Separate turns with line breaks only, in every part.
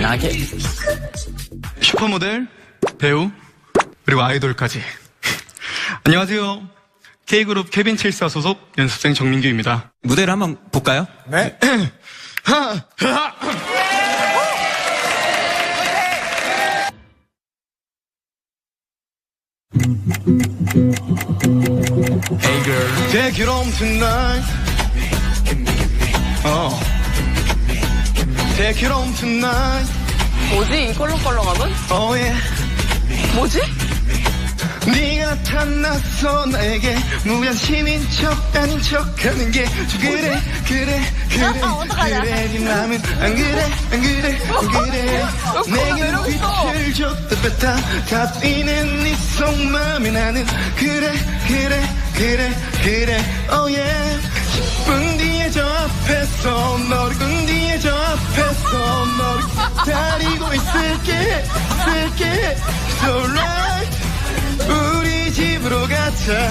편하게.
슈퍼모델, 배우, 그리고 아이돌까지. 안녕하세요. K그룹 케빈 칠사 소속 연습생 정민규입니다.
무대를 한번 볼까요?
네.
Hey girl.
Take it home tonight. 어. Take it home tonight.
뭐지? 이 껄렁껄렁함은?
Oh yeah.
뭐지?
네가 나타났어 나에게 시민 척 아닌 척 하는 게 그래 그래 그래
아, 어떡하냐.
그래 네 맘은 안 그래 안 그래 안 그래 내게
이러고 있어.
빛을 줬다 뺐다 다 뛰는 네 속마음에 나는 그래 그래 그래 그래 oh yeah 10분 뒤에 저 앞에서 너를 끈 뒤에 저 앞에서 너를 기다리고 있을게 있을게 It's alright 우리 집으로 가자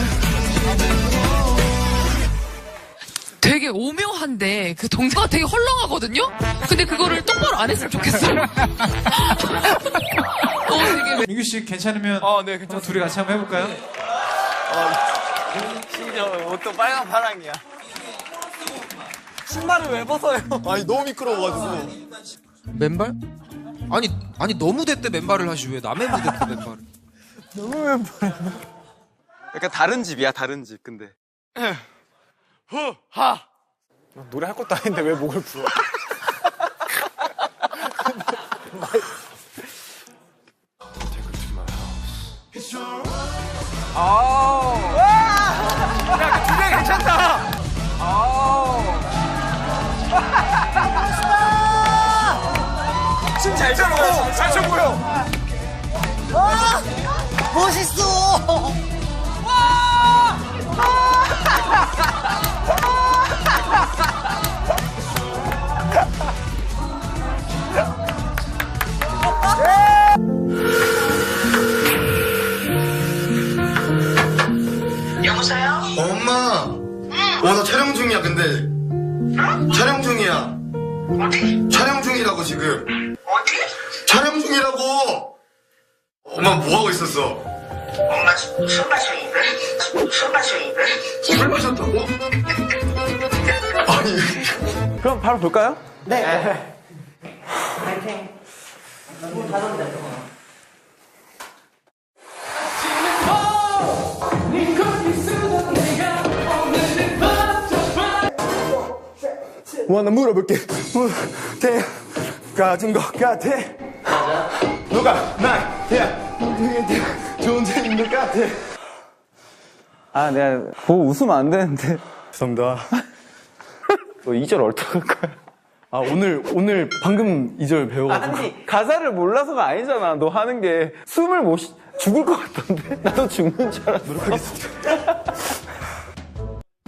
되게 오묘한데 그 동사가 되게 헐렁하거든요? 근데 그거를 똑바로 안 했으면 좋겠어요. 어, 되게
민규 씨 괜찮으면
어, 네, 괜찮습니다.
둘이 같이 한번 해볼까요?
심지어 옷도 빨간 파랑이야. 신발을 왜 벗어요? 아니, 너무 미끄러워가지고.
맨발? 아니 아니 너 무 대 때 맨발을 하시 왜 남의 무대 때 맨발을?
약간 다른 집이야, 다른 집, 근데. 후, 하!
노래 할 것도 아닌데 왜 목을 풀어?
주제 괜찮다! 춰! 잘춰 보여!
엄마 어나 촬영 중이야 근데 촬영 중이야
어디?
촬영 중이라고 지금
어디?
촬영 중이라고 엄마 뭐 하고 있었어
엄마 술 마셨는데? 술 마셨는데?
술 마셨다고? 아니
그럼 바로 볼까요? 뭐 하나 물어볼게. 물게 가진 것 같아. 누가 나야 존재인 것 같아. 아, 내가 보고 웃으면 안 되는데. 죄송합니다. 너 2절 어떡할 거야? 아, 오늘, 오늘 방금 2절 배워가지고. 아니, 가사를 몰라서가 아니잖아. 너 하는 게 숨을 못, 쉬, 죽을 것 같던데? 나도 죽는 줄 알았어. 노력하겠습니다.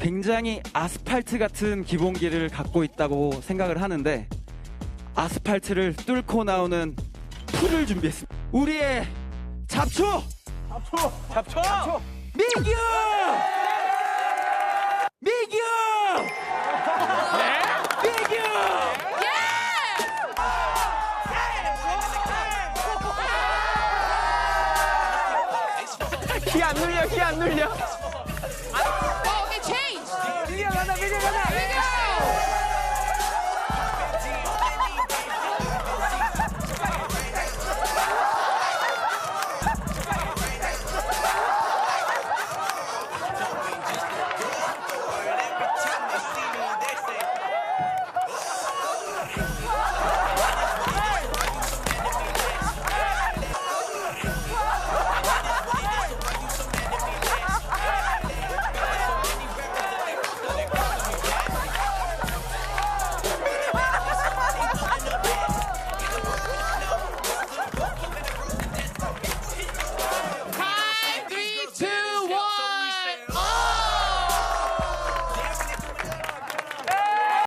굉장히 아스팔트 같은 기본기를 갖고 있다고 생각을 하는데 아스팔트를 뚫고 나오는 풀을 준비했습니다. 우리의 잡초! 잡초! 잡초! 민규! 민규! 민규! 키 안 눌려, 키 안 눌려.